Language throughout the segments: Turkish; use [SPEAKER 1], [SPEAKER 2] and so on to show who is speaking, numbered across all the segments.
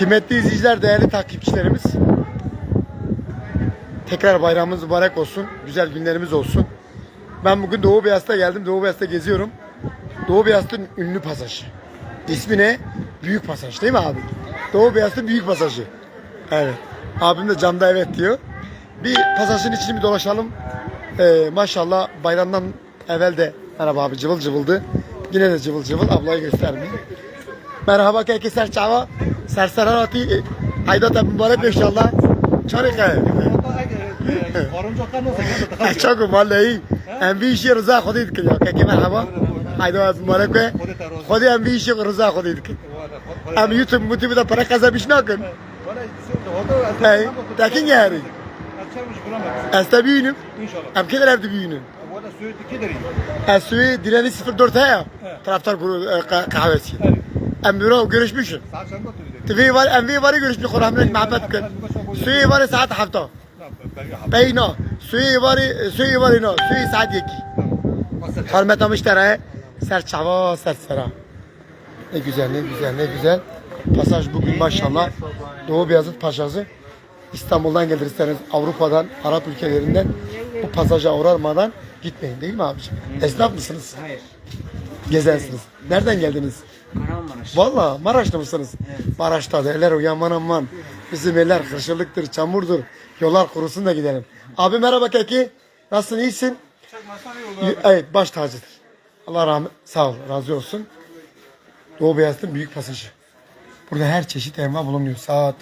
[SPEAKER 1] Kıymetli izleyiciler, değerli takipçilerimiz. Tekrar bayramımız mübarek olsun. Güzel günlerimiz olsun. Ben bugün Doğu Beyaz'da geldim. Doğu Beyaz'da geziyorum. Doğu Beyaz'ın ünlü pasajı. İsmi ne? Büyük pasaj değil mi abi? Doğu Beyaz'ın büyük pasajı. Evet. Abim de camda evet diyor. Bir pasajın içini bir dolaşalım. Ee, maşallah bayramdan evvel de merhaba abi cıvıl cıvıldı. Yine de cıvıl cıvıl ablayı göstermeyeyim merhaba kek ser çava serserarati hayda e, da mübarek inşallah çarık çok vallahi em bir işi rıza khudid kılıyor kek merhaba hayda mübarek ve khudi em bir işi rıza khudid kıl em youtube mutube da para kazanmış nakın hey takin yani Asta büyünüm. İnşallah. Em kederevdi büyünüm. Valla Söğüt'te kederiyim. E, Söğüt direni 04 haya. Taraftar e, kahvesi. Evet e, ka- kahvesi em büro görüşmüşüm TV var MV var görüşmüş Kur'an'ın muhabbet kın Suyu var saat hafta Beyno suyu var suyu var ino suyu saat yeki Hürmet müşteriye serçava sersera. Ne güzel ne güzel ne güzel. Pasaj bugün maşallah Doğu Beyazıt Paşası İstanbul'dan gelirseniz Avrupa'dan Arap ülkelerinden bu pasaja uğramadan gitmeyin değil mi abiciğim? Esnaf mısınız?
[SPEAKER 2] Hayır.
[SPEAKER 1] Gezensiniz. Nereden geldiniz?
[SPEAKER 2] Kahramanmaraş.
[SPEAKER 1] Valla Maraşlı mısınız? Maraş'ta da eller uyanman aman. Bizim eller hırşırlıktır, çamurdur. Yollar kurusun da gidelim. Abi merhaba Keki. Nasılsın, iyisin? Y- Evet, baş tacıdır. Allah rahmet, sağ ol, razı olsun. Doğu Beyazıt'ın büyük pasajı. Burada her çeşit enva bulunuyor. Saat,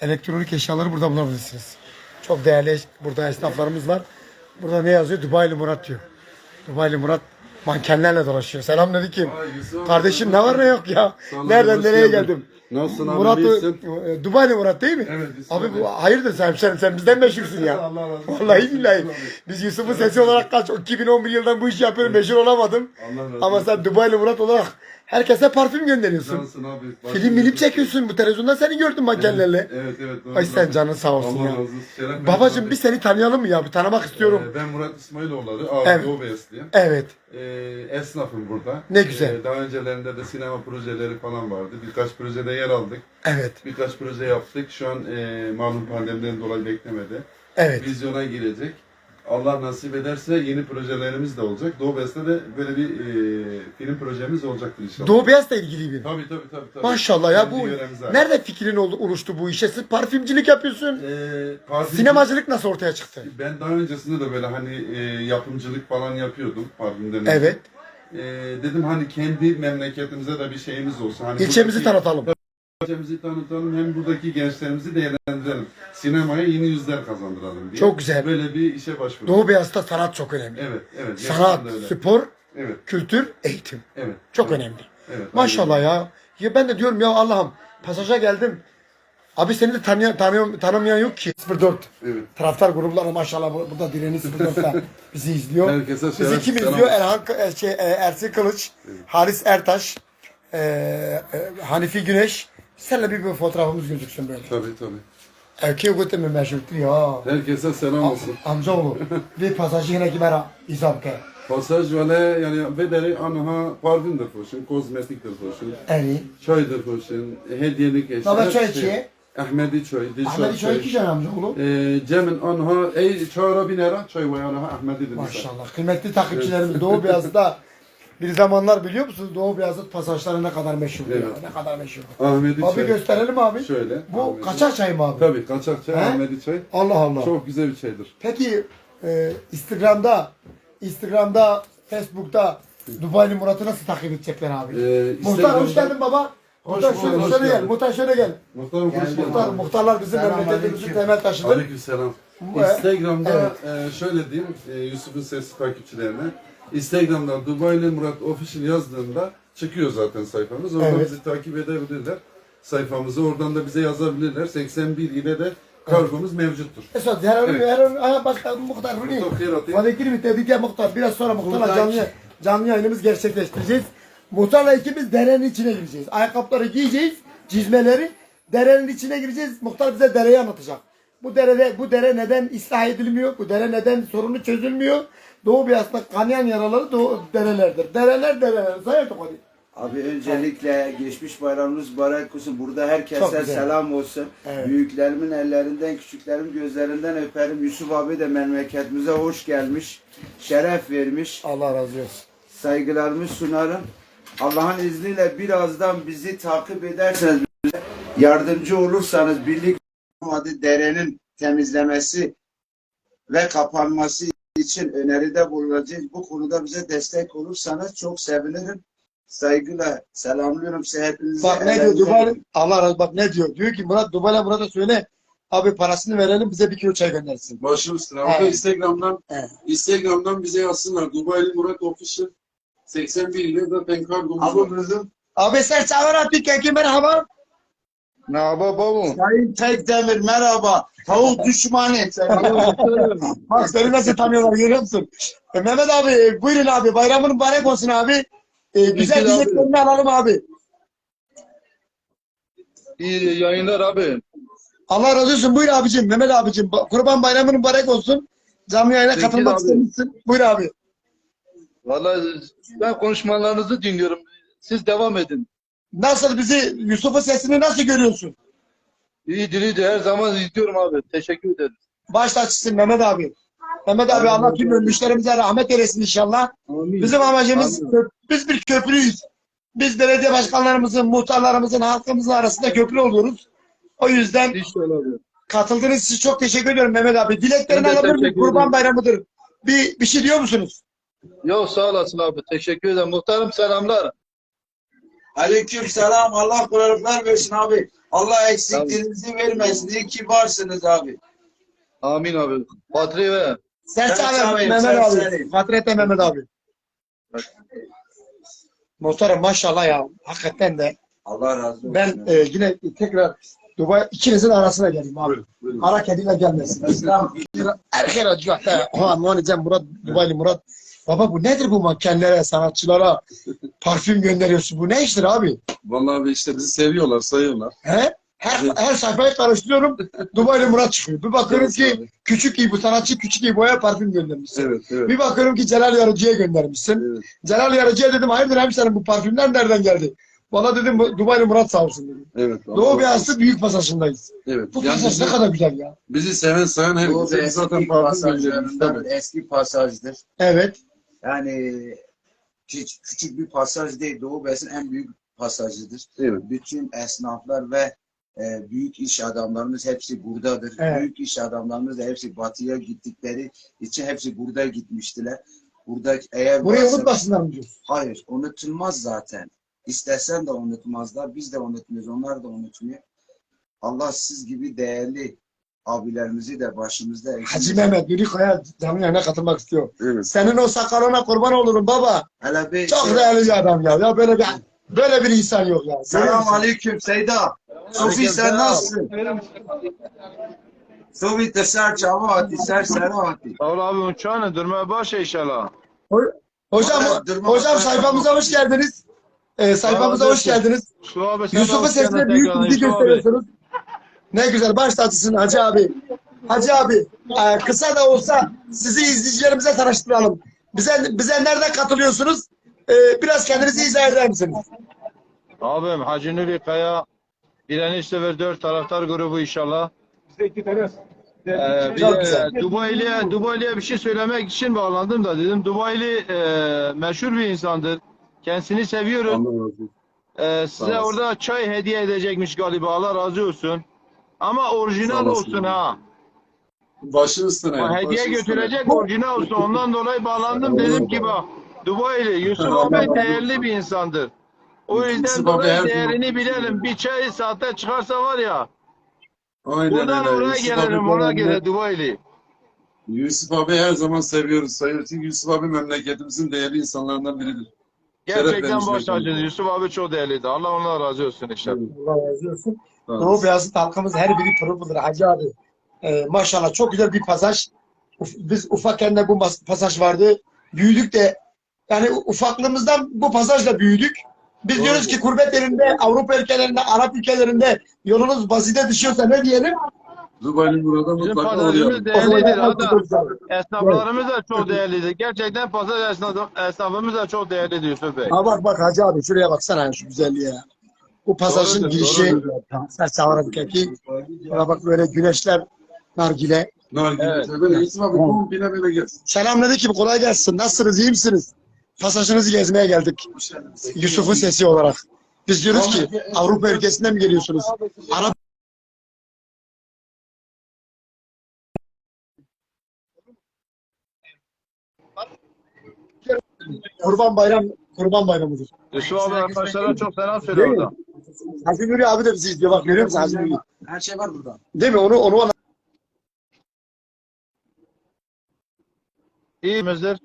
[SPEAKER 1] elektronik eşyaları burada bulabilirsiniz. Çok değerli burada esnaflarımız var. Burada ne yazıyor? Dubai'li Murat diyor. Dubai'li Murat mankenlerle dolaşıyor. Selamünaleyküm.
[SPEAKER 3] Yusuf.
[SPEAKER 1] Kardeşim ne var ne yok ya. Nereden nereye geldim?
[SPEAKER 3] Nasılsın abi,
[SPEAKER 1] Murat,
[SPEAKER 3] iyisin?
[SPEAKER 1] e, Dubai'li Murat değil mi?
[SPEAKER 3] Evet, Yusuf
[SPEAKER 1] Abi bu hayırdır sen hemşerim sen bizden meşhursun ya.
[SPEAKER 3] Allah razı olsun.
[SPEAKER 1] Vallahi billahi. Biz Yusuf'un sesi olarak kaç 2011 yıldan bu işi yapıyorum meşhur olamadım.
[SPEAKER 3] Allah razı
[SPEAKER 1] Ama
[SPEAKER 3] olsun.
[SPEAKER 1] sen Dubai'li Murat olarak herkese parfüm gönderiyorsun.
[SPEAKER 3] Cansın abi.
[SPEAKER 1] Film milip çekiyorsun. Bu televizyonda seni gördüm mankenlerle.
[SPEAKER 3] Evet evet. doğru.
[SPEAKER 1] Ay sen canın sağ olsun
[SPEAKER 3] Allah
[SPEAKER 1] ya.
[SPEAKER 3] razı olsun. Şeref
[SPEAKER 1] Babacım bir seni tanıyalım mı ya? Bir tanımak istiyorum.
[SPEAKER 3] Ee, Ben Murat İsmailoğulları. Abi
[SPEAKER 1] Evet.
[SPEAKER 3] Doğu.
[SPEAKER 1] Evet.
[SPEAKER 3] Ee, esnafım burada.
[SPEAKER 1] Ne güzel.
[SPEAKER 3] Ee, daha öncelerinde de sinema projeleri falan vardı. Birkaç projede yer aldık.
[SPEAKER 1] Evet.
[SPEAKER 3] Birkaç proje yaptık. Şu an e, malum pandemiden dolayı beklemedi.
[SPEAKER 1] Evet.
[SPEAKER 3] Vizyona girecek. Allah nasip ederse yeni projelerimiz de olacak. Doğu Beyaz'da da böyle bir e, film projemiz olacaktır inşallah.
[SPEAKER 1] Doğu Beyaz'la ilgili bir.
[SPEAKER 3] Tabii tabii tabii. tabii.
[SPEAKER 1] Maşallah ya bu nerede fikrin oldu, oluştu bu işe? Siz parfümcülük yapıyorsun.
[SPEAKER 3] Ee, parfüm-
[SPEAKER 1] Sinemacılık nasıl ortaya çıktı?
[SPEAKER 3] Ben daha öncesinde de böyle hani e, yapımcılık falan yapıyordum parfümden.
[SPEAKER 1] Evet.
[SPEAKER 3] E, dedim hani kendi memleketimize de bir şeyimiz olsun. Hani
[SPEAKER 1] İlçemizi
[SPEAKER 3] buradaki-
[SPEAKER 1] tanıtalım.
[SPEAKER 3] İlçemizi tanıtalım hem buradaki gençlerimizi değerlendirelim. Sinemaya yeni yüzler kazandıralım diye.
[SPEAKER 1] Çok güzel.
[SPEAKER 3] Böyle bir işe başvurdum.
[SPEAKER 1] Doğu Beyaz'da sanat çok önemli.
[SPEAKER 3] Evet, evet.
[SPEAKER 1] Sanat,
[SPEAKER 3] gerçekten de öyle.
[SPEAKER 1] spor,
[SPEAKER 3] Evet,
[SPEAKER 1] kültür, eğitim.
[SPEAKER 3] evet.
[SPEAKER 1] Çok önemli.
[SPEAKER 3] Evet.
[SPEAKER 1] Maşallah ya. Ya ben de diyorum ya Allah'ım pasaja geldim. Abi seni de tanıyan, tanıyorum, tanımayan yok ki. 04.
[SPEAKER 3] Evet.
[SPEAKER 1] Taraftar grupları maşallah bu- burada direni 04'ta bizi izliyor.
[SPEAKER 3] Herkese
[SPEAKER 1] Bizi kim
[SPEAKER 3] selam
[SPEAKER 1] izliyor?
[SPEAKER 3] olsun.
[SPEAKER 1] Erhan K- e, şey, e, Ersin Kılıç, Halis Ertaş, e, e, Hanifi Güneş. Seninle bir, bir fotoğrafımız gözüksün böyle.
[SPEAKER 3] Tabii tabii.
[SPEAKER 1] Erkeği götü mü meşhurdur ya.
[SPEAKER 3] Herkese selam olsun.
[SPEAKER 1] Amcaoğlu. Bir pasajı yine kimera izam ke.
[SPEAKER 3] Pasaj vele yani bedeli anha parfümdür hoşun, kozmetiktir hoşun,
[SPEAKER 1] Eni.
[SPEAKER 3] çaydır hoşun, hediyelik eşya. Her
[SPEAKER 1] çay içiye.
[SPEAKER 3] Ahmedi çay, dişar
[SPEAKER 1] Ahmet
[SPEAKER 3] çay.
[SPEAKER 1] iki can amcaoğlu.
[SPEAKER 3] Ee, Cemin anha ey çağıra binera çay ve anha Ahmedi dedi.
[SPEAKER 1] Maşallah. Kıymetli takipçilerimiz Doğu Beyazıt'ta bir zamanlar biliyor musunuz Doğu Beyazıt pasajları ne kadar meşhur ya.
[SPEAKER 3] Evet.
[SPEAKER 1] Ne kadar meşhur.
[SPEAKER 3] Ahmedi
[SPEAKER 1] Abi
[SPEAKER 3] çay.
[SPEAKER 1] gösterelim abi.
[SPEAKER 3] Şöyle.
[SPEAKER 1] Bu
[SPEAKER 3] Ahmedi.
[SPEAKER 1] kaçak çay mı abi?
[SPEAKER 3] Tabii kaçak çay,
[SPEAKER 1] He?
[SPEAKER 3] Ahmedi çay.
[SPEAKER 1] Allah Allah.
[SPEAKER 3] Çok güzel bir çaydır.
[SPEAKER 1] Peki e, Instagram'da Instagram'da Facebook'ta Dubai'li Murat'ı nasıl takip edecekler abi?
[SPEAKER 3] Ee,
[SPEAKER 1] Muhtar hoş
[SPEAKER 3] Instagram'da-
[SPEAKER 1] geldin baba. Muhtar
[SPEAKER 3] bulduk,
[SPEAKER 1] şöyle,
[SPEAKER 3] hoş
[SPEAKER 1] şöyle gel.
[SPEAKER 3] geldin.
[SPEAKER 1] Muhtar şöyle gel.
[SPEAKER 3] Muhtarım hoş geldin.
[SPEAKER 1] Muhtar, muhtarlar bizim memleketimizin temel taşıdır.
[SPEAKER 3] Aleykümselam. Instagram'da e, şöyle diyeyim e, Yusuf'un sesli takipçilerine. Instagram'da Dubai'li Murat Official yazdığında çıkıyor zaten sayfamız. Oradan
[SPEAKER 1] Evet.
[SPEAKER 3] bizi takip edebilirler. Sayfamızı oradan da bize yazabilirler. 81 ile de kargomuz mevcuttur.
[SPEAKER 1] Esat her an
[SPEAKER 3] Evet.
[SPEAKER 1] her an ay başka muhtar bu ne?
[SPEAKER 3] Muhtar, hayır atayım.
[SPEAKER 1] Hadi girip dedik ya muhtar biraz sonra muhtarla
[SPEAKER 2] Muhtar-
[SPEAKER 1] canlı canlı yayınımız gerçekleştireceğiz. Muhtarla ikimiz derenin içine gireceğiz. Ayakkabıları giyeceğiz, çizmeleri derenin içine gireceğiz. Muhtar bize dereyi anlatacak. Bu derede bu dere neden ıslah edilmiyor? Bu dere neden sorunu çözülmüyor? Doğu Beyaz'da kanayan yaraları doğu derelerdir. Dereler dereler. Sayın hadi.
[SPEAKER 2] Abi öncelikle geçmiş bayramınız mübarek olsun. Burada herkese selam olsun.
[SPEAKER 1] Evet.
[SPEAKER 2] Büyüklerimin ellerinden, küçüklerimin gözlerinden öperim. Yusuf abi de memleketimize hoş gelmiş. Şeref vermiş.
[SPEAKER 1] Allah razı olsun.
[SPEAKER 2] Saygılarımı sunarım. Allah'ın izniyle birazdan bizi takip ederseniz, yardımcı olursanız birlik hadi derenin temizlemesi ve kapanması için öneride bulunacağız. Bu konuda bize destek olursanız çok sevinirim. Saygıyla selamlıyorum size hepinizi.
[SPEAKER 1] Bak ne diyor Dubai? Allah razı bak ne diyor? Diyor ki Murat Dubai'le Murat'a söyle. Abi parasını verelim bize bir kilo çay göndersin.
[SPEAKER 3] Başım üstüne.
[SPEAKER 1] Evet.
[SPEAKER 3] Instagram'dan
[SPEAKER 1] Evet.
[SPEAKER 3] Instagram'dan bize yazsınlar. Dubai'li Murat Official 81 ile zaten kargomuz
[SPEAKER 2] Abi
[SPEAKER 3] var.
[SPEAKER 1] Abi sen çağır attık kanki merhaba.
[SPEAKER 3] Ne yapalım baba?
[SPEAKER 2] Sayın Tekdemir merhaba. Tavuk düşmanı.
[SPEAKER 1] Bak seni nasıl tanıyorlar görüyor musun? E, Mehmet abi e, buyurun abi bayramın mübarek olsun abi. E, güzel
[SPEAKER 3] abi.
[SPEAKER 1] dileklerini alalım abi.
[SPEAKER 3] İyi yayınlar abi.
[SPEAKER 1] Allah razı olsun buyur abicim Mehmet abicim. Ba- Kurban bayramın mübarek olsun. Canlı yayına
[SPEAKER 3] Teşekkür
[SPEAKER 1] katılmak
[SPEAKER 3] abi.
[SPEAKER 1] istemişsin. Buyur abi.
[SPEAKER 4] Vallahi ben konuşmalarınızı dinliyorum. Siz devam edin.
[SPEAKER 1] Nasıl bizi Yusuf'un sesini nasıl görüyorsun?
[SPEAKER 4] İyidir iyidir. Her zaman izliyorum abi. Teşekkür ederim.
[SPEAKER 1] Baş açsın Mehmet abi. Mehmet abi Allah tüm ölmüşlerimize rahmet eylesin inşallah. Bizim amacımız kö- biz bir köprüyüz. Biz belediye başkanlarımızın, muhtarlarımızın, halkımızın arasında köprü oluyoruz. O yüzden
[SPEAKER 4] İnşallah
[SPEAKER 1] katıldığınız için çok teşekkür ediyorum Mehmet abi. Dileklerini alabilir miyim? Kurban bayramıdır. Bir, bir şey diyor musunuz?
[SPEAKER 4] Yok sağ olasın abi. Teşekkür ederim. Muhtarım selamlar.
[SPEAKER 2] Aleyküm selam. Allah kolaylıklar versin abi. Allah eksikliğinizi vermesin. İyi ki varsınız abi.
[SPEAKER 4] Amin abi. Patri ve
[SPEAKER 1] Sen
[SPEAKER 2] çağırayım,
[SPEAKER 1] Mehmet abi. Fatret'e Mehmet abi. Muhtarım maşallah ya. Hakikaten de.
[SPEAKER 2] Allah razı olsun.
[SPEAKER 1] Ben e, yine tekrar Dubai ikinizin arasına geleyim abi. Ara kediyle gelmesin. Erken acıyor. O anlayacağım Murat, Dubai'li Murat. Baba bu nedir bu mankenlere, sanatçılara parfüm gönderiyorsun? Bu ne iştir abi?
[SPEAKER 3] Vallahi abi işte bizi seviyorlar, sayıyorlar.
[SPEAKER 1] He? Her, her sayfayı karıştırıyorum. Dubai'li Murat çıkıyor. Bir bakıyorum
[SPEAKER 3] Evet,
[SPEAKER 1] ki
[SPEAKER 3] abi.
[SPEAKER 1] küçük iyi bu sanatçı küçük iyi boya parfüm göndermişsin.
[SPEAKER 3] Evet, evet.
[SPEAKER 1] Bir bakıyorum ki Celal Yarıcı'ya göndermişsin.
[SPEAKER 3] Evet.
[SPEAKER 1] Celal Yarıcı'ya dedim hayırdır hemşerim bu parfümler nereden geldi? Bana dedim bu Dubai'li Murat sağ olsun dedim.
[SPEAKER 3] Evet.
[SPEAKER 1] Doğu
[SPEAKER 3] Allah-
[SPEAKER 1] Beyazıt'ı büyük pasajındayız.
[SPEAKER 3] Evet.
[SPEAKER 1] Bu
[SPEAKER 3] Yani
[SPEAKER 1] pasaj ne kadar güzel ya.
[SPEAKER 3] bizi seven sayan
[SPEAKER 2] Bu
[SPEAKER 3] herkese
[SPEAKER 2] eski
[SPEAKER 3] zaten parfüm göndermiş.
[SPEAKER 2] pasajlarından
[SPEAKER 3] Tabii.
[SPEAKER 2] eski pasajdır.
[SPEAKER 1] Evet.
[SPEAKER 2] Yani hiç küçük bir pasaj değil. Doğu Beyazıt'ın en büyük pasajıdır.
[SPEAKER 3] Evet.
[SPEAKER 2] Bütün esnaflar ve e, büyük iş adamlarımız hepsi buradadır.
[SPEAKER 1] Evet.
[SPEAKER 2] Büyük iş adamlarımız da hepsi batıya gittikleri için hepsi burada gitmiştiler. Burada eğer
[SPEAKER 1] Burayı
[SPEAKER 2] varsa-
[SPEAKER 1] unutmasınlar mı diyorsun?
[SPEAKER 2] Hayır, unutulmaz zaten. İstesen de unutmazlar, biz de unutmuyoruz, onlar da unutmuyor. Allah siz gibi değerli abilerimizi de başımızda
[SPEAKER 1] Hacı Mehmet Nuri Kaya yayına katılmak istiyor.
[SPEAKER 3] Evet.
[SPEAKER 1] Senin o sakalına kurban olurum baba.
[SPEAKER 2] Hele bir
[SPEAKER 1] Çok
[SPEAKER 2] şey-
[SPEAKER 1] değerli bir adam ya. Ya böyle bir böyle bir insan yok ya.
[SPEAKER 2] Selam aleyküm Seyda. Sofi sen nasılsın? Sofi de ser çavati, ser seravati.
[SPEAKER 4] Sağ ol abi uçağını durmaya başla inşallah.
[SPEAKER 1] Hocam hocam sayfamıza hoş geldiniz. Ee, sayfamıza hoş geldiniz. Yusuf'un sesine büyük ilgi gösteriyorsunuz. Ne güzel baş tacısın Hacı abi. Hacı abi e, kısa da olsa sizi izleyicilerimize tanıştıralım. Bize bize nereden katılıyorsunuz? E, biraz kendinizi izah eder misiniz?
[SPEAKER 4] Abim Hacı Nuri Kaya Direniş Sever 4 taraftar grubu inşallah. Ee, bir
[SPEAKER 1] Çok
[SPEAKER 4] de
[SPEAKER 1] güzel.
[SPEAKER 4] Dubai'liye Dubai'liye bir şey söylemek için bağlandım da dedim. Dubai'li e, meşhur bir insandır. Kendisini seviyorum.
[SPEAKER 3] Allah razı olsun.
[SPEAKER 4] Ee,
[SPEAKER 3] Sağ
[SPEAKER 4] size orada çay hediye edecekmiş galiba. Allah razı olsun. Ama orijinal olsun ha.
[SPEAKER 3] Başın üstüne.
[SPEAKER 4] Ha, hediye
[SPEAKER 3] başın üstüne.
[SPEAKER 4] götürecek orijinal olsun. Ondan dolayı bağlandım. Dedim ki bak Dubai'li Yusuf abi değerli bir insandır. O yüzden dolayı değerini bilelim. Bir çay saatte çıkarsa var ya.
[SPEAKER 3] Aynen
[SPEAKER 4] Buradan
[SPEAKER 3] öyle.
[SPEAKER 4] oraya
[SPEAKER 3] Yusuf
[SPEAKER 4] gelirim
[SPEAKER 3] abi
[SPEAKER 4] ona göre Dubai'li.
[SPEAKER 3] Yusuf abi her zaman seviyoruz, sayıyoruz. Çünkü Yusuf abi memleketimizin değerli insanlarından biridir.
[SPEAKER 4] Gerçekten baş tacıdır. Yusuf abi çok değerliydi. Allah ondan razı olsun inşallah.
[SPEAKER 1] Allah razı olsun. Doğu. Beyazıt halkımız her biri pırıl pırıl Hacı abi. E, maşallah çok güzel bir pasaj. Uf- Biz ufakken de bu pasaj vardı. Büyüdük de yani ufaklığımızdan bu pasajla büyüdük. Biz
[SPEAKER 3] Doğru.
[SPEAKER 1] diyoruz ki kurbet yerinde, Avrupa ülkelerinde, Arap ülkelerinde yolunuz basite düşüyorsa ne diyelim?
[SPEAKER 3] Dubai'li Murat'a
[SPEAKER 4] Bizim
[SPEAKER 3] mutlaka uğrayalım.
[SPEAKER 4] değerlidir. Hatta esnaflarımız da çok değerlidir. Gerçekten pazar esnaf, esnafımız da çok değerlidir Yusuf Bey.
[SPEAKER 1] Ha bak bak Hacı abi şuraya baksana şu güzelliğe. Bu pasajın
[SPEAKER 4] Doğrudur,
[SPEAKER 1] girişi.
[SPEAKER 4] doğrudur.
[SPEAKER 1] Et. Buna bak böyle güneşler, nargile.
[SPEAKER 3] Nargile.
[SPEAKER 4] Evet.
[SPEAKER 3] Kombine böyle gelsin.
[SPEAKER 1] Selamünaleyküm kolay gelsin. Nasılsınız iyi misiniz? Pasajınızı gezmeye geldik. Yusuf'un sesi olarak. Biz diyoruz ki Avrupa ülkesinden mi geliyorsunuz? Arap Kurban bayram Kurban bayramıdır.
[SPEAKER 4] Yusuf abi arkadaşlara çok selam söyle orada.
[SPEAKER 1] Hacı Nuri abi de bizi izliyor. Bak görüyor musun Hacı Nuri?
[SPEAKER 2] Her şey var burada.
[SPEAKER 1] Değil mi? Onu onu
[SPEAKER 4] İyimizdir.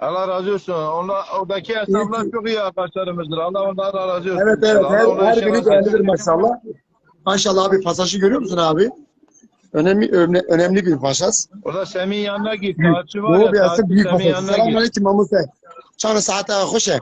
[SPEAKER 4] Allah razı olsun. Onlar, oradaki esnaflar çok iyi arkadaşlarımızdır. Allah onlardan razı olsun.
[SPEAKER 1] Evet evet
[SPEAKER 4] Allah
[SPEAKER 1] her, her biri
[SPEAKER 4] razı
[SPEAKER 1] değerlidir maşallah. Maşallah abi pasajı görüyor musun abi? Önemli önemli, önemli bir pasaj.
[SPEAKER 4] Orada Semih'in yanına git. Saatçi var
[SPEAKER 1] Doğu
[SPEAKER 4] ya.
[SPEAKER 1] beyazı
[SPEAKER 4] Saatçi
[SPEAKER 1] büyük
[SPEAKER 4] Semih'in
[SPEAKER 1] pasaj.
[SPEAKER 4] yanına git.
[SPEAKER 1] Selamünaleyküm Mahmut Bey. Çanı saate hoş e.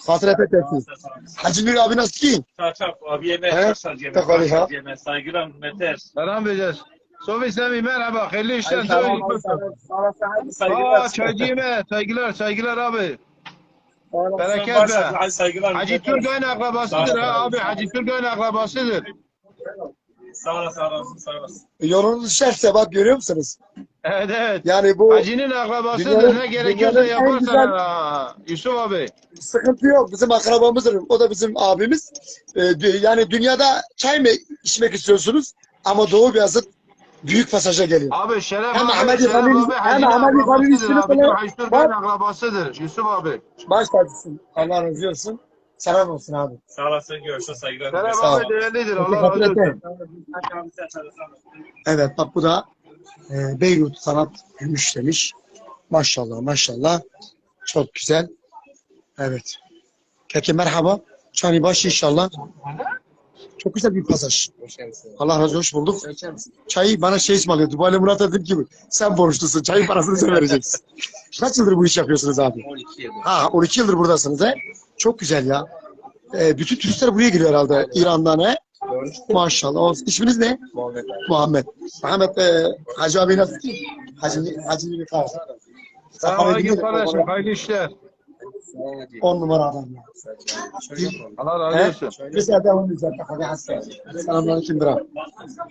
[SPEAKER 1] Fatih Efendi. Hacı Nuri abi nasıl ki?
[SPEAKER 5] Çap çap abi yemek
[SPEAKER 1] He?
[SPEAKER 5] mesaj yemek mesaj yemek saygılar hürmetler.
[SPEAKER 4] Selam vereceğiz. Sofi Semih merhaba. Hayırlı işler.
[SPEAKER 5] Saygılar.
[SPEAKER 4] yeme. Saygılar saygılar abi.
[SPEAKER 5] Bereket be. saygılar.
[SPEAKER 4] Hacı. Turgay'ın akrabasıdır ha abi. Hacı Turgay'ın akrabasıdır.
[SPEAKER 5] Sağ olasın sağ olasın sağ olasın.
[SPEAKER 1] Yolunuz şerse bak görüyor musunuz?
[SPEAKER 4] Evet evet.
[SPEAKER 1] Yani bu
[SPEAKER 4] Hacı'nın akrabasıdır.
[SPEAKER 1] Dünyanın-
[SPEAKER 4] ne gerekiyorsa yaparsan
[SPEAKER 1] güzel-
[SPEAKER 4] ha. Yusuf abi.
[SPEAKER 1] sıkıntı yok. Bizim akrabamızdır. O da bizim abimiz. Ee, yani dünyada çay mı içmek istiyorsunuz? Ama Doğu Beyazıt büyük pasaja geliyor.
[SPEAKER 4] Abi Şeref
[SPEAKER 1] Hem
[SPEAKER 4] abi,
[SPEAKER 1] Ahmet
[SPEAKER 4] Şeref
[SPEAKER 1] İfan'ın-
[SPEAKER 4] abi
[SPEAKER 1] hem
[SPEAKER 4] Hacı'nın
[SPEAKER 1] Ahmet İfan'ın
[SPEAKER 4] akrabasıdır
[SPEAKER 1] ismini
[SPEAKER 4] abi.
[SPEAKER 1] söyle.
[SPEAKER 4] Hacı Turgay'ın akrabasıdır. Yusuf abi.
[SPEAKER 1] Baş tacısın. Allah razı olsun. Selam olsun abi.
[SPEAKER 5] Sağ olasın görüşürüz saygılar.
[SPEAKER 1] Ol.
[SPEAKER 4] abi değerlidir. Allah razı olsun.
[SPEAKER 1] Evet bak bu da e, Beyrut sanat gümüş demiş. Maşallah maşallah. Çok güzel. Evet. Peki merhaba. Çani başı inşallah. Çok güzel bir pasaj. Allah razı olsun. Bulduk. Çayı bana şey ısmarlıyor. Dubai'yle Murat'a dedim ki sen borçlusun. Çayın parasını sen vereceksin. Kaç yıldır bu iş yapıyorsunuz abi?
[SPEAKER 5] 12 yıl.
[SPEAKER 1] Ha 12 yıldır buradasınız he. Çok güzel ya. Ee, bütün turistler buraya geliyor herhalde İran'dan he. Maşallah. Olsun. İsminiz ne?
[SPEAKER 5] Muhammed.
[SPEAKER 1] Muhammed. Muhammed e, Hacı abi nasıl? Hacı, Hacı bir kar.
[SPEAKER 4] Selamünaleyküm kardeşim. Hayırlı işler.
[SPEAKER 1] On numara adam ya.
[SPEAKER 4] Allah razı olsun.
[SPEAKER 1] Bir sefer onu güzel. Hadi hasta. Selamünaleyküm bira.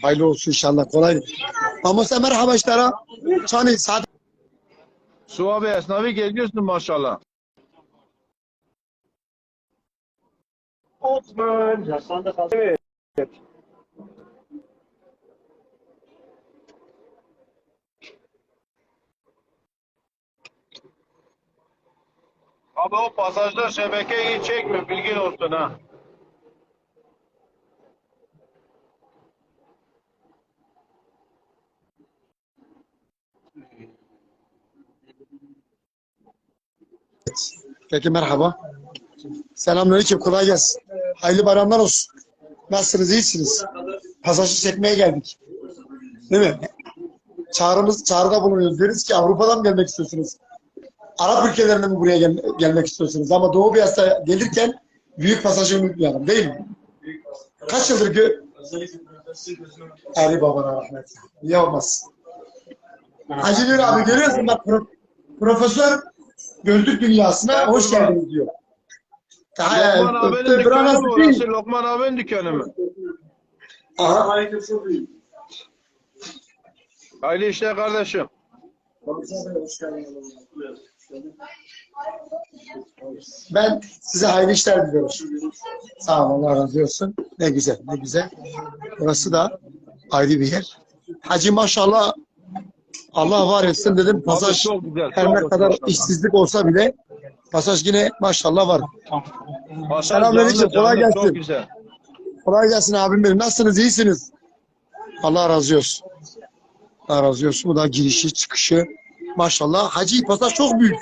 [SPEAKER 1] Hayırlı olsun inşallah. Kolay. Ama sen merhaba işlere. Çani saat
[SPEAKER 4] Su abi esnafı geziyorsun maşallah.
[SPEAKER 5] Osman. Yaşlandı kaldı. Evet.
[SPEAKER 4] Abi o pasajda şebekeyi çekme bilgin olsun ha.
[SPEAKER 1] Peki merhaba. Selamünaleyküm. Kolay gelsin. Hayırlı bayramlar olsun. Nasılsınız? iyisiniz? Pasajı çekmeye geldik. Değil mi? Çağrımız, çağrıda bulunuyoruz. Diyoruz ki Avrupa'dan gelmek istiyorsunuz? Arap ülkelerinden mi buraya gel- gelmek istiyorsunuz? Ama Doğu Beyaz'da gelirken büyük pasajı unutmayalım değil mi? Kaç yıldır gö Ali babana rahmet. Niye olmaz? Hacı abi görüyorsun bak pro- profesör gözlük dünyasına hoş geldiniz diyor.
[SPEAKER 4] Lokman abinin dükkanı mı orası? Lokman abinin dükkanı mı?
[SPEAKER 1] Aha.
[SPEAKER 4] Hayırlı işler kardeşim.
[SPEAKER 1] Ben size hayırlı işler diliyorum. Sağ olun, Allah razı olsun. Ne güzel, ne güzel. Burası da ayrı bir yer. Hacı maşallah Allah var etsin dedim. Pasaj
[SPEAKER 4] çok güzel,
[SPEAKER 1] her
[SPEAKER 4] çok
[SPEAKER 1] ne
[SPEAKER 4] güzel,
[SPEAKER 1] kadar
[SPEAKER 4] maşallah.
[SPEAKER 1] işsizlik olsa bile pasaj yine maşallah var.
[SPEAKER 4] Pasaj
[SPEAKER 1] Selamünaleyküm, kolay gelsin.
[SPEAKER 4] Çok güzel.
[SPEAKER 1] Kolay gelsin abim benim. Nasılsınız? İyisiniz? Allah razı olsun. Allah razı olsun. Bu da girişi, çıkışı. Maşallah. Hacı pasaj çok büyük.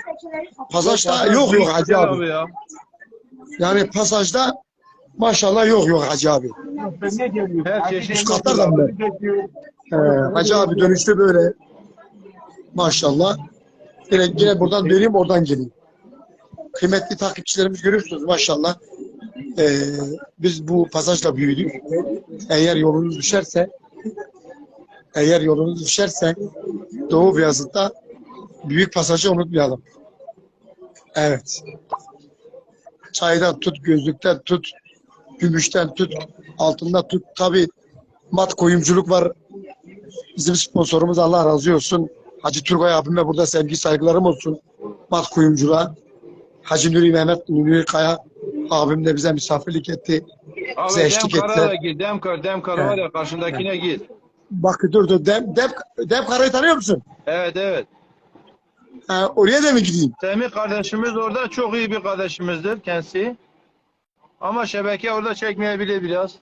[SPEAKER 1] pasajda yok yok Hacı abi.
[SPEAKER 4] ya.
[SPEAKER 1] Yani pasajda maşallah yok yok Hacı abi.
[SPEAKER 4] Çeşit.
[SPEAKER 1] Üst katlar da böyle. Ee, Hacı abi dönüşte böyle. Maşallah. Yine, yine buradan döneyim oradan geleyim. Kıymetli takipçilerimiz görüyorsunuz maşallah. Ee, biz bu pasajla büyüdük. Eğer yolunuz düşerse eğer yolunuz düşerse Doğu Beyazıt'ta büyük pasajı unutmayalım. Evet. Çaydan tut, gözlükten tut, gümüşten tut, altında tut. Tabi mat koyumculuk var. Bizim sponsorumuz Allah razı olsun. Hacı Turgay abime burada sevgi saygılarım olsun. Mat kuyumculuğa. Hacı Nuri Mehmet Nuri Kaya abim de bize misafirlik etti.
[SPEAKER 4] Abi
[SPEAKER 1] Bize eşlik
[SPEAKER 4] Demkar'a
[SPEAKER 1] ettiler.
[SPEAKER 4] da git. Demkar, Demkar var ya karşındakine git.
[SPEAKER 1] Bak dur dur. Dem, Dem, Dem Kara'yı tanıyor musun?
[SPEAKER 4] Evet evet.
[SPEAKER 1] Ha, oraya da mı gideyim?
[SPEAKER 4] Semih kardeşimiz orada çok iyi bir kardeşimizdir kendisi. Ama şebeke orada çekmeyebilir biraz.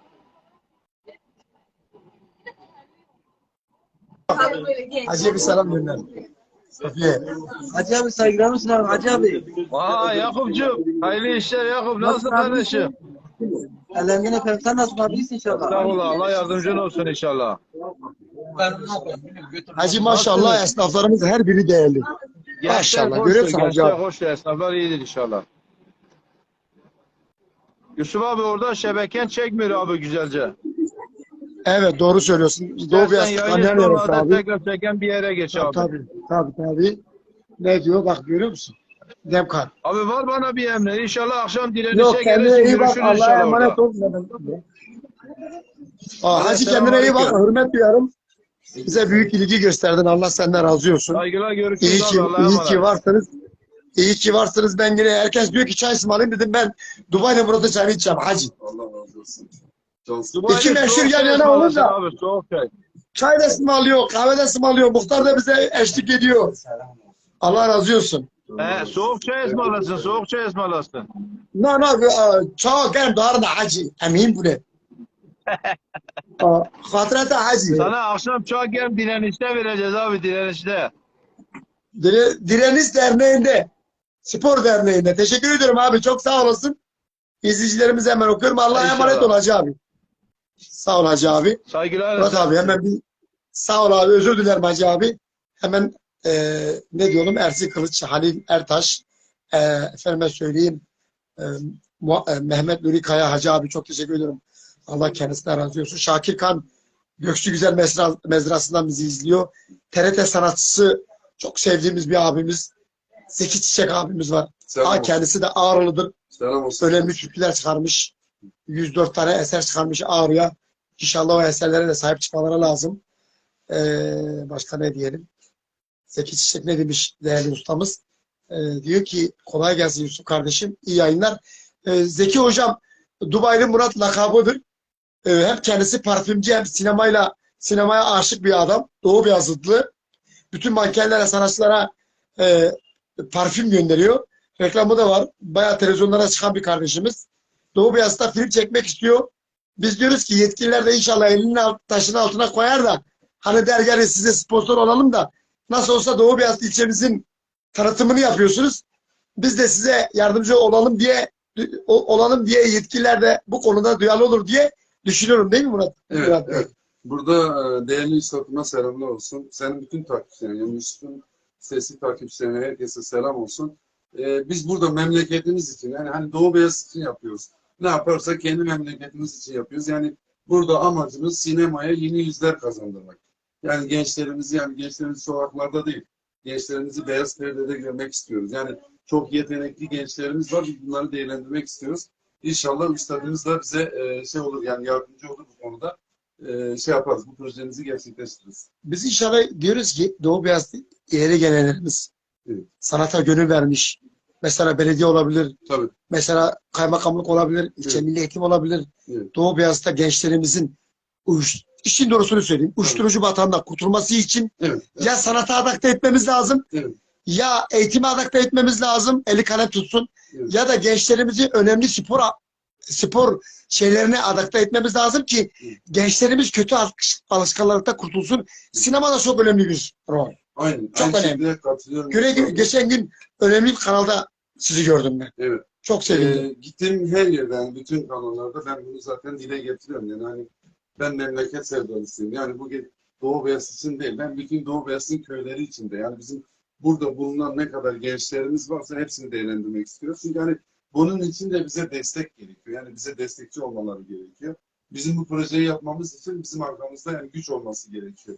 [SPEAKER 1] Hacı'ya bir selam gönder. Safiye.
[SPEAKER 6] Hacı abi saygılarımı sunarım Hacı abi.
[SPEAKER 4] Aa Yakup'cum. Hayırlı işler Yakup. Nasılsın kardeşim?
[SPEAKER 6] Ellerinden öperim. Sen nasılsın abi? İyisin inşallah.
[SPEAKER 4] Ol Allah yardımcın olsun inşallah.
[SPEAKER 1] Hacı maşallah esnaflarımız her biri değerli.
[SPEAKER 4] Gençler
[SPEAKER 1] Maşallah, görüyorsun hacı
[SPEAKER 4] Gençler
[SPEAKER 1] abi.
[SPEAKER 4] hoştur. Esnaflar iyidir inşallah. Yusuf abi orada şebeken çekmiyor abi güzelce.
[SPEAKER 1] Evet doğru söylüyorsun. Doğu Kanyan neresi
[SPEAKER 4] sonrada
[SPEAKER 1] abi?
[SPEAKER 4] tekrar çeken bir yere geç abi.
[SPEAKER 1] Tabii tabii tabii. Ne diyor bak görüyor musun? Demkar.
[SPEAKER 4] Abi var bana bir emri. İnşallah akşam direnişe
[SPEAKER 1] Yok kendine
[SPEAKER 4] gelirsin.
[SPEAKER 1] iyi bak Allah'a
[SPEAKER 4] inşallah
[SPEAKER 1] emanet ol. Aa, Hacı kendine iyi bak. Hürmet duyarım. Bize büyük ilgi gösterdin. Allah senden razı olsun.
[SPEAKER 4] Saygılar
[SPEAKER 1] İyi
[SPEAKER 4] görüşürüz
[SPEAKER 1] ki,
[SPEAKER 4] abi. Allah'a
[SPEAKER 1] iyi ki varsınız. İyi ki varsınız. Ben yine herkes diyor ki çay ısmarlayayım dedim. Ben Dubai'de Murat'a çay içeceğim Hacı.
[SPEAKER 3] Allah razı olsun. Cansın.
[SPEAKER 4] Dubai'de
[SPEAKER 1] İki meşhur yan yana olunca-
[SPEAKER 4] Abi çay.
[SPEAKER 1] Çay da ısmarlıyor, kahve de ısmarlıyor. Muhtar da bize eşlik ediyor. Allah razı olsun.
[SPEAKER 4] He, soğuk çay ısmarlasın. Soğuk çay ısmarlasın.
[SPEAKER 1] No no çok gel doğru Hacı. Emin bu ne? Hatırata Hacı.
[SPEAKER 4] Sana akşam çay gel direnişte vereceğiz abi direnişte.
[SPEAKER 1] Dire, Direniş Derneği'nde, Spor Derneği'nde. Teşekkür ediyorum abi. Çok sağ olasın. İzleyicilerimize hemen okuyorum. Allah'a emanet ol Hacı abi. Sağ ol Hacı abi.
[SPEAKER 4] Saygılar.
[SPEAKER 1] Murat abi hemen bir sağ ol abi. Özür dilerim Hacı abi. Hemen eee ne diyorum? Ersin Kılıç, Halil Ertaş. Eee efendime söyleyeyim. Mu- eee, Mehmet Nuri Kaya Hacı abi çok teşekkür ediyorum. Allah kendisine razı olsun. Şakir Kan Gökçü Güzel Mezra, Mezrası'ndan bizi izliyor. TRT sanatçısı çok sevdiğimiz bir abimiz. Zeki Çiçek abimiz var.
[SPEAKER 3] Selam
[SPEAKER 1] Ha,
[SPEAKER 3] olsun.
[SPEAKER 1] kendisi de Ağrılı'dır.
[SPEAKER 3] Selam olsun.
[SPEAKER 1] Önemli türküler çıkarmış. 104 tane eser çıkarmış Ağrı'ya. İnşallah o eserlere de sahip çıkmaları lazım. Ee, başka ne diyelim? Zeki Çiçek ne demiş değerli ustamız? Ee, diyor ki kolay gelsin Yusuf kardeşim. İyi yayınlar. Ee, Zeki hocam Dubai'li Murat lakabıdır. Ee, hem kendisi parfümcü hem sinemayla sinemaya aşık bir adam. Doğu Beyazıtlı. Bütün mankenlere, sanatçılara e, parfüm gönderiyor. Reklamı da var. Bayağı televizyonlara çıkan bir kardeşimiz. Doğu Beyazıt'ta film çekmek istiyor. Biz diyoruz ki yetkililer de inşallah elinin alt, taşın altına koyar da hani der gel size sponsor olalım da nasıl olsa Doğu Beyazıt ilçemizin tanıtımını yapıyorsunuz. Biz de size yardımcı olalım diye olalım diye yetkililer de bu konuda duyarlı olur diye düşünüyorum değil mi Murat?
[SPEAKER 3] Evet,
[SPEAKER 1] Murat
[SPEAKER 3] evet. Burada e, değerli üstadıma selamlar olsun. Senin bütün takipçilerine, yani Yusuf'un sesli takipçilerine herkese selam olsun. E, biz burada memleketimiz için, yani hani Doğu Beyaz için yapıyoruz. Ne yaparsak kendi memleketimiz için yapıyoruz. Yani burada amacımız sinemaya yeni yüzler kazandırmak. Yani gençlerimizi, yani gençlerimizi sokaklarda değil, gençlerimizi beyaz perdede görmek istiyoruz. Yani çok yetenekli gençlerimiz var, bunları değerlendirmek istiyoruz. İnşallah üstadımız da bize e, şey olur, yani yardımcı olur bu konuda e, şey yaparız, bu projemizi gerçekleştiririz.
[SPEAKER 1] Biz inşallah diyoruz ki Doğu Beyazıt ileri gelenlerimiz
[SPEAKER 3] Evet.
[SPEAKER 1] sanata gönül vermiş. Mesela belediye olabilir,
[SPEAKER 3] Tabii.
[SPEAKER 1] Mesela kaymakamlık olabilir, ilçe
[SPEAKER 3] Evet.
[SPEAKER 1] milli eğitim olabilir.
[SPEAKER 3] Evet.
[SPEAKER 1] Doğu Beyazıt'ta gençlerimizin uyuş, işin doğrusunu söyleyeyim. Uyuşturucu batağından kurtulması için
[SPEAKER 3] Evet.
[SPEAKER 1] ya sanata adapte etmemiz lazım,
[SPEAKER 3] Evet.
[SPEAKER 1] ya eğitime adapte etmemiz lazım, eli kalem tutsun.
[SPEAKER 3] Evet.
[SPEAKER 1] Ya da gençlerimizi önemli spor spor şeylerine adapte etmemiz lazım ki
[SPEAKER 3] Evet.
[SPEAKER 1] gençlerimiz kötü alış- alışkanlıkta kurtulsun. Sinema da çok önemli bir rol.
[SPEAKER 3] Aynen.
[SPEAKER 1] Çok
[SPEAKER 3] Aynı
[SPEAKER 1] önemli. Göre, geçen gün önemli bir kanalda sizi gördüm ben.
[SPEAKER 3] Evet.
[SPEAKER 1] Çok sevindim.
[SPEAKER 3] Ee, gittiğim her yerden, bütün kanallarda ben bunu zaten dile getiriyorum. Yani hani ben memleket sevdalısıyım. Yani bu Doğu Beyaz için değil. Ben bütün Doğu Beyaz'ın köyleri içinde. Yani bizim burada bulunan ne kadar gençlerimiz varsa hepsini değerlendirmek istiyoruz. Çünkü hani bunun için de bize destek gerekiyor. Yani bize destekçi olmaları gerekiyor. Bizim bu projeyi yapmamız için bizim arkamızda yani güç olması gerekiyor.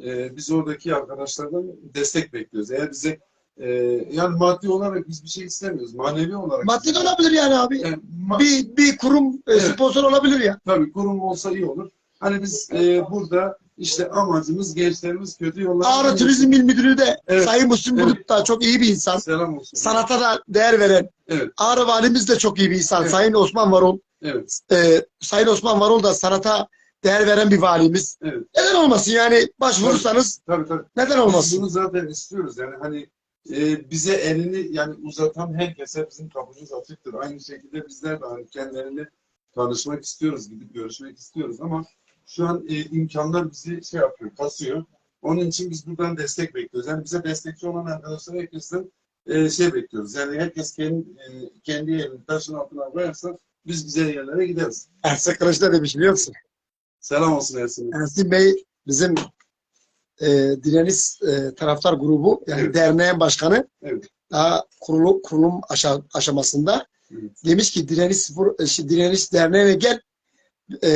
[SPEAKER 3] Ee, biz oradaki arkadaşlardan destek bekliyoruz. Eğer bize e, yani maddi olarak biz bir şey istemiyoruz. Manevi olarak.
[SPEAKER 1] Maddi de olabilir yani abi.
[SPEAKER 3] Yani
[SPEAKER 1] Bir, bir kurum e,
[SPEAKER 3] Evet.
[SPEAKER 1] sponsor olabilir ya.
[SPEAKER 3] Tabii kurum olsa iyi olur. Hani biz e, burada işte amacımız gençlerimiz kötü yollara
[SPEAKER 1] Ağrı Turizm İl Müdürü de
[SPEAKER 3] Evet.
[SPEAKER 1] Sayın Müslüm
[SPEAKER 3] Evet.
[SPEAKER 1] Bulut da çok iyi bir insan.
[SPEAKER 3] Selam olsun.
[SPEAKER 1] Sanata da değer veren.
[SPEAKER 3] Evet.
[SPEAKER 1] Ağrı Valimiz de çok iyi bir insan.
[SPEAKER 3] Evet.
[SPEAKER 1] Sayın Osman Varol.
[SPEAKER 3] Evet.
[SPEAKER 1] E, Sayın Osman Varol da sanata değer veren bir valimiz.
[SPEAKER 3] Evet.
[SPEAKER 1] Neden olmasın yani başvurursanız
[SPEAKER 3] Tabii tabii.
[SPEAKER 1] neden
[SPEAKER 3] Biz
[SPEAKER 1] olmasın?
[SPEAKER 3] bunu zaten istiyoruz. Yani hani e, bize elini yani uzatan herkese bizim kapımız açıktır. Aynı şekilde bizler de hani kendilerini tanışmak istiyoruz, gidip görüşmek istiyoruz ama şu an e, imkanlar bizi şey yapıyor, kasıyor. Onun için biz buradan destek bekliyoruz. Yani bize destekçi olan arkadaşlar herkesten e, şey bekliyoruz. Yani herkes kendi, e, kendi elini taşın altına koyarsa biz güzel yerlere gideriz.
[SPEAKER 1] Ersin Kılıç ne demiş biliyor musun?
[SPEAKER 3] Selam olsun Ersin.
[SPEAKER 1] Ersin Bey bizim e, direniş e, taraftar grubu yani
[SPEAKER 3] Evet.
[SPEAKER 1] derneğin başkanı
[SPEAKER 3] Evet.
[SPEAKER 1] daha kurulu, kurulum aşa- aşamasında
[SPEAKER 3] Evet.
[SPEAKER 1] demiş ki direniş spor, e, şey, direniş derneğine gel e,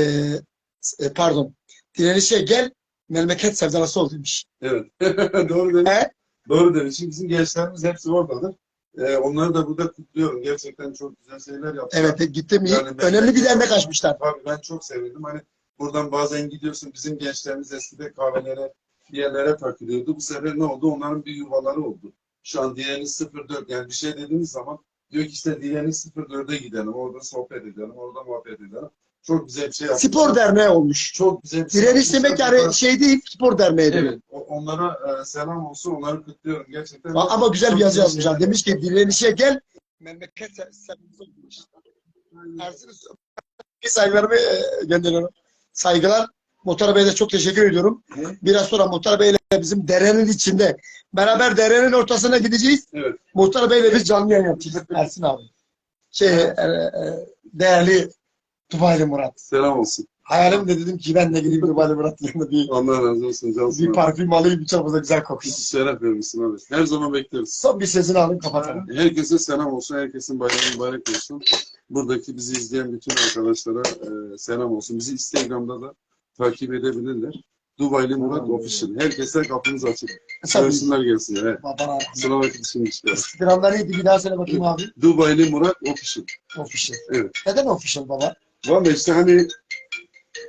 [SPEAKER 1] e, pardon direnişe gel memleket sevdalısı ol demiş.
[SPEAKER 3] Evet. Doğru demiş.
[SPEAKER 1] He?
[SPEAKER 3] Doğru demiş. Şimdi bizim gençlerimiz hepsi oradadır. Ee, onları da burada kutluyorum. Gerçekten çok güzel şeyler yaptılar.
[SPEAKER 1] Evet gittim
[SPEAKER 3] Yani
[SPEAKER 1] önemli bir dernek açmışlar.
[SPEAKER 3] Tabii ben çok sevindim. Hani buradan bazen gidiyorsun bizim gençlerimiz eskide kahvelere, bir yerlere takılıyordu. Bu sefer ne oldu? Onların bir yuvaları oldu. Şu an Direniş 04 yani bir şey dediğiniz zaman diyor ki işte Direniş 04'e gidelim. Orada sohbet edelim. Orada muhabbet edelim. Çok güzel bir şey yapmışlar.
[SPEAKER 1] Spor derneği olmuş.
[SPEAKER 3] Çok güzel bir şey
[SPEAKER 1] Direniş demek yani şey değil spor derneği.
[SPEAKER 3] Evet. Onlara e, selam olsun. Onları kutluyorum. Gerçekten.
[SPEAKER 1] A- Ama güzel bir yazı yazmışlar. Demiş ki direnişe gel memleket se- sevdalısı ol demiş. Ersin bir saygılarımı e, gönderiyorum. Saygılar. Muhtar Bey'e de çok teşekkür ediyorum.
[SPEAKER 2] Evet.
[SPEAKER 1] Biraz sonra Muhtar Bey'le bizim derenin içinde beraber derenin ortasına gideceğiz.
[SPEAKER 3] Evet.
[SPEAKER 1] Muhtar Bey'le biz canlı yayın yapacağız. Ersin abi. Şey, e, e, değerli Dubai'li Murat.
[SPEAKER 3] Selam olsun.
[SPEAKER 1] Hayalim de dedim ki ben de gideyim Dubai'li Murat'ın yanına bir,
[SPEAKER 3] Allah razı olsun. Cansın
[SPEAKER 1] bir
[SPEAKER 3] abi.
[SPEAKER 1] parfüm alayım, bir çok da güzel kokayım.
[SPEAKER 3] Şeref vermişsin abi. Her zaman bekleriz.
[SPEAKER 1] Son bir sesini alayım kapatalım.
[SPEAKER 3] Herkese selam olsun. Herkesin bayramı mübarek olsun. Buradaki bizi izleyen bütün arkadaşlara e, selam olsun. Bizi Instagram'da da takip edebilirler. Dubai'li Murat Official. Herkese kapımız açık.
[SPEAKER 1] Mesela biz
[SPEAKER 3] Görsünler gelsin. Evet. vakit şimdi işte.
[SPEAKER 1] İstiramda neydi bir daha söyle bakayım abi.
[SPEAKER 3] Dubai'li Murat Official.
[SPEAKER 1] Official.
[SPEAKER 3] Evet.
[SPEAKER 1] Neden official baba?
[SPEAKER 3] Vallahi işte hani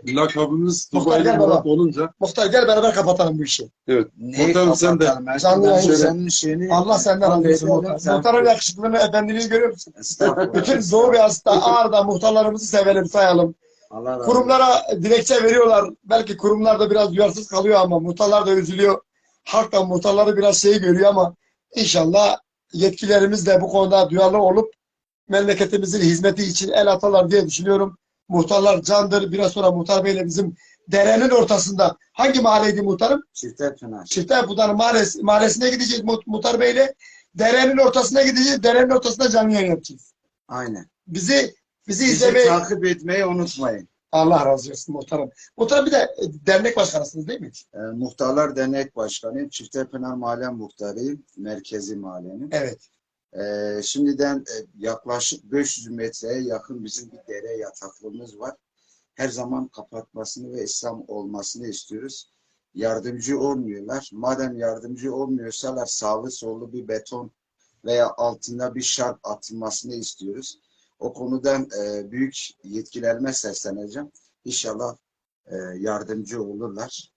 [SPEAKER 3] lakabımız
[SPEAKER 1] Muhtar
[SPEAKER 3] Dubai'li
[SPEAKER 1] gel
[SPEAKER 3] Murat
[SPEAKER 1] baba.
[SPEAKER 3] olunca
[SPEAKER 1] Muhtar gel beraber kapatalım bu işi.
[SPEAKER 3] evet.
[SPEAKER 2] Neyi
[SPEAKER 3] Muhtarım sen de
[SPEAKER 2] kapatalım?
[SPEAKER 1] Canlı yayın
[SPEAKER 2] Şöyle-
[SPEAKER 1] senin
[SPEAKER 2] şeyini
[SPEAKER 1] Allah senden razı olsun muhtar.
[SPEAKER 2] Sen-
[SPEAKER 1] Muhtarın yakışıklılığını, efendiliğini görüyor musun?
[SPEAKER 2] Estağfurullah.
[SPEAKER 1] Bütün Doğu Beyazıt'ta, Ağrı'da muhtarlarımızı sevelim, sayalım.
[SPEAKER 2] Allah.
[SPEAKER 1] Kurumlara dilekçe veriyorlar. Belki kurumlar da biraz duyarsız kalıyor ama muhtarlar da üzülüyor. Halk da muhtarları biraz şey görüyor ama inşallah yetkilerimiz de bu konuda duyarlı olup memleketimizin hizmeti için el atarlar diye düşünüyorum. Muhtarlar candır. Biraz sonra Muhtar Bey'le bizim derenin ortasında hangi mahalleydi muhtarım?
[SPEAKER 2] Çifte Pınar.
[SPEAKER 1] Çiftepu'dan mahallesi, mahallesine gideceğiz Mu- Muhtar Bey'le. Derenin ortasına gideceğiz. Derenin ortasında canlı yayın yapacağız.
[SPEAKER 2] Aynen.
[SPEAKER 1] Bizi bizi
[SPEAKER 2] Bizi
[SPEAKER 1] izlemeyi
[SPEAKER 2] takip etmeyi unutmayın.
[SPEAKER 1] Allah razı olsun muhtarım. Muhtarım bir de e, dernek başkanısınız değil mi?
[SPEAKER 2] Ee, Muhtarlar Dernek Başkanıyım. Çifte Mahalle Muhtarıyım. Merkezi mahallenin.
[SPEAKER 1] Evet.
[SPEAKER 2] Ee, şimdiden e, yaklaşık 500 metreye yakın bizim bir dere yataklığımız var. Her zaman kapatmasını ve İslam olmasını istiyoruz. Yardımcı olmuyorlar. Madem yardımcı olmuyorsalar sağlı sollu bir beton veya altında bir şarp atılmasını istiyoruz. O konudan e, büyük yetkilerime sesleneceğim. İnşallah e, yardımcı olurlar.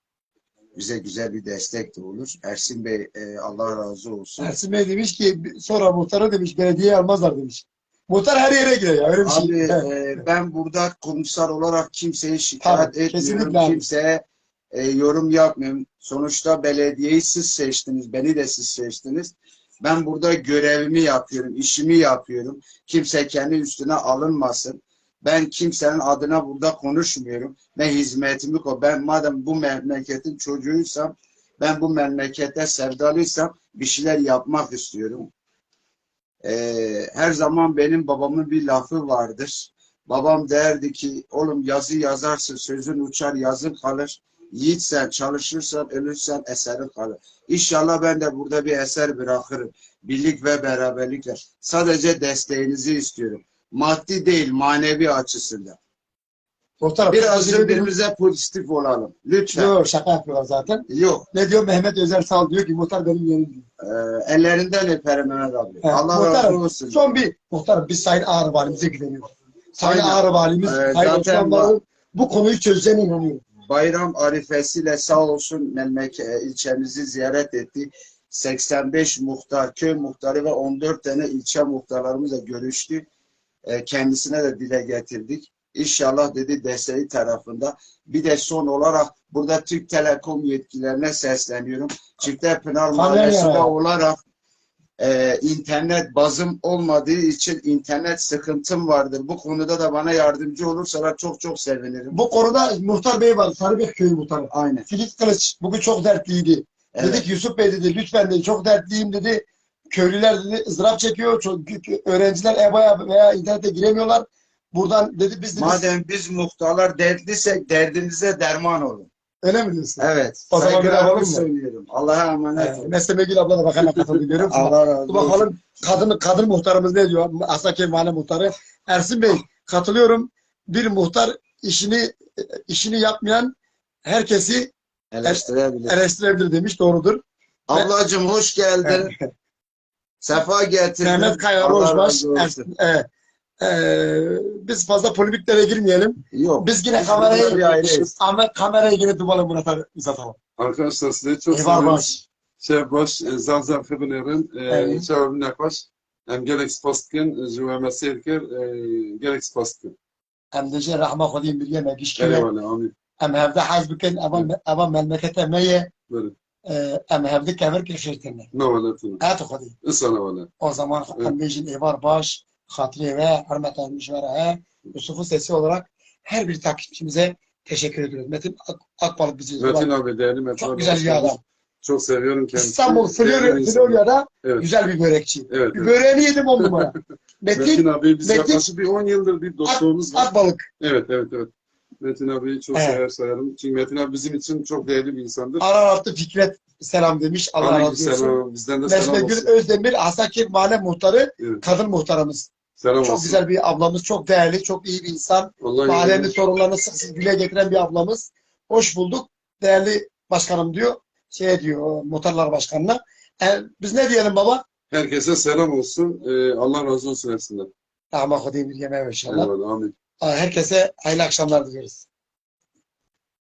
[SPEAKER 2] Bize güzel bir destek de olur. Ersin Bey e, Allah razı olsun.
[SPEAKER 1] Ersin Bey demiş ki sonra muhtara demiş belediyeye almazlar demiş. Muhtar her yere girer ya öyle bir şey.
[SPEAKER 2] Abi e, ben burada komiser olarak kimseyi şikayet
[SPEAKER 1] Tabii,
[SPEAKER 2] etmiyorum. Kimseye e, yorum yapmıyorum. Sonuçta belediyeyi siz seçtiniz. Beni de siz seçtiniz. Ben burada görevimi yapıyorum. işimi yapıyorum. Kimse kendi üstüne alınmasın. Ben kimsenin adına burada konuşmuyorum. Ben hizmetimi ko. Ben madem bu memleketin çocuğuysam Ben bu memlekete sevdalıysam bir şeyler yapmak istiyorum. Ee, her zaman benim babamın bir lafı vardır. Babam derdi ki oğlum yazı yazarsın sözün uçar yazın kalır. Yiğitsen çalışırsan ölürsen eserin kalır. İnşallah ben de burada bir eser bırakırım. Birlik ve beraberlikle. Sadece desteğinizi istiyorum. Maddi değil manevi açısından.
[SPEAKER 1] Muhtarım.
[SPEAKER 2] Biraz birbirimize pozitif olalım. Lütfen.
[SPEAKER 1] Yok şaka yapıyorlar zaten.
[SPEAKER 2] Yok.
[SPEAKER 1] Ne diyor Mehmet Özer Sal diyor ki muhtar benim yerim diyor.
[SPEAKER 2] Ee, ellerinden öperim Mehmet abi.
[SPEAKER 1] Evet,
[SPEAKER 2] Allah
[SPEAKER 1] muhtarım,
[SPEAKER 2] razı olsun.
[SPEAKER 1] Son bir muhtarım biz Sayın Ağrı Valimize güveniyoruz. Sayın. Ağrı Valimiz,
[SPEAKER 2] Ee,
[SPEAKER 1] Sayın Osmanlı'nın bu konuyu çözeceğine inanıyorum.
[SPEAKER 2] Bayram arifesiyle sağ olsun Melmek e, ilçemizi ziyaret etti. 85 muhtar, köy muhtarı ve 14 tane ilçe muhtarlarımızla görüştü. E, Kendisine de dile getirdik. İnşallah dedi desteği tarafında. Bir de son olarak burada Türk Telekom yetkililerine sesleniyorum. Çifterpınar Mahallesi'nde
[SPEAKER 1] ya.
[SPEAKER 2] olarak e, internet bazım olmadığı için internet sıkıntım vardır. Bu konuda da bana yardımcı olursalar çok çok sevinirim.
[SPEAKER 1] Bu konuda muhtar bey var. Sarıbek köyü muhtarı.
[SPEAKER 2] Aynen.
[SPEAKER 1] Filiz Kılıç bugün çok dertliydi.
[SPEAKER 2] Evet.
[SPEAKER 1] Dedik Yusuf Bey dedi lütfen dedi çok dertliyim dedi. Köylüler dedi ızdırap çekiyor. Çok, öğrenciler EBA'ya veya internete giremiyorlar. Buradan dedi biz dedi,
[SPEAKER 2] Madem biz muhtarlar dertliysek derdimize derman olun.
[SPEAKER 1] Öyle mi diyorsun?
[SPEAKER 2] Evet.
[SPEAKER 1] O zaman bir alalım mı?
[SPEAKER 2] söylüyorum. Allah'a emanet olun.
[SPEAKER 1] Mesle Gül abla da bakanla katıldı görüyor musun?
[SPEAKER 2] Allah razı olsun.
[SPEAKER 1] bakalım kadın kadın muhtarımız ne diyor? Asaköy Mahalle Muhtarı. Ersin Bey katılıyorum. Bir muhtar işini işini yapmayan herkesi
[SPEAKER 2] Eleştirebilir.
[SPEAKER 1] eleştirebilir demiş. Doğrudur.
[SPEAKER 2] Ablacığım hoş geldin. Sefa getirdin.
[SPEAKER 1] Mehmet Kaya. Ersin, e, e, biz fazla polemiklere girmeyelim.
[SPEAKER 2] Yok.
[SPEAKER 1] Biz yine kamerayı ama kamerayı yine Dubalı Murat'a uzatalım.
[SPEAKER 3] Arkadaşlar size çok
[SPEAKER 1] Eyvallah
[SPEAKER 3] seviyorum.
[SPEAKER 1] baş.
[SPEAKER 3] Şey baş, e, zalzal xibinlerin,
[SPEAKER 1] Evet.
[SPEAKER 3] şey öbürüne baş. Hem gerek spastkin, jüveme seyirker, gerek spastkin.
[SPEAKER 1] Em de rahma kodiyim bir yemek işkile.
[SPEAKER 3] Eyvallah, amin.
[SPEAKER 1] Em hevde haz bikin ama memlekete meye
[SPEAKER 3] Böyle.
[SPEAKER 1] em hevde kemer keşirtinler.
[SPEAKER 3] Ne var etini?
[SPEAKER 1] Evet kodiyim.
[SPEAKER 3] İnsana valla.
[SPEAKER 1] O zaman
[SPEAKER 3] Evet.
[SPEAKER 1] Ambejin Evar Baş, Hatri ve Hürmet Ermiş ve Yusuf'un sesi olarak her bir takipçimize teşekkür ediyoruz. Metin Ak Akbalık bizi
[SPEAKER 3] Metin abi, değerli Metin
[SPEAKER 1] çok
[SPEAKER 3] abi.
[SPEAKER 1] güzel bir adam.
[SPEAKER 3] Çok seviyorum kendisini.
[SPEAKER 1] İstanbul. Florya'da
[SPEAKER 3] Evet.
[SPEAKER 1] güzel bir börekçi.
[SPEAKER 3] Evet,
[SPEAKER 1] Bir
[SPEAKER 3] evet.
[SPEAKER 1] böreğini yedim on numara.
[SPEAKER 3] Metin
[SPEAKER 1] Metin
[SPEAKER 3] abi biz
[SPEAKER 1] Metin-
[SPEAKER 3] yaklaşık bir 10 yıldır bir dostluğumuz var.
[SPEAKER 1] Akbalık.
[SPEAKER 3] Evet, evet, evet. Metin abiyi çok
[SPEAKER 1] Evet.
[SPEAKER 3] sever sayarım. Çünkü Metin abi bizim için çok değerli bir insandır.
[SPEAKER 1] Araratlı Fikret selam demiş. Allah razı olsun.
[SPEAKER 3] Bizden de
[SPEAKER 1] Nesme
[SPEAKER 3] selam
[SPEAKER 1] Gül
[SPEAKER 3] olsun.
[SPEAKER 1] Özdemir, Hasakir Mahalle Muhtarı,
[SPEAKER 3] Evet.
[SPEAKER 1] kadın muhtarımız.
[SPEAKER 3] Selam
[SPEAKER 1] Çok
[SPEAKER 3] olsun.
[SPEAKER 1] güzel bir ablamız, çok değerli, çok iyi bir insan. Mahallenin sorunlarını sık sık dile getiren bir ablamız. Hoş bulduk. Değerli başkanım diyor. Şey diyor muhtarlar başkanına. E, biz ne diyelim baba?
[SPEAKER 3] Herkese selam olsun. Ee, Allah razı olsun hepsinden.
[SPEAKER 1] Rahmet kodeyim bir yemeğe inşallah.
[SPEAKER 3] Eyvallah, amin.
[SPEAKER 1] Herkese hayırlı akşamlar diliyoruz.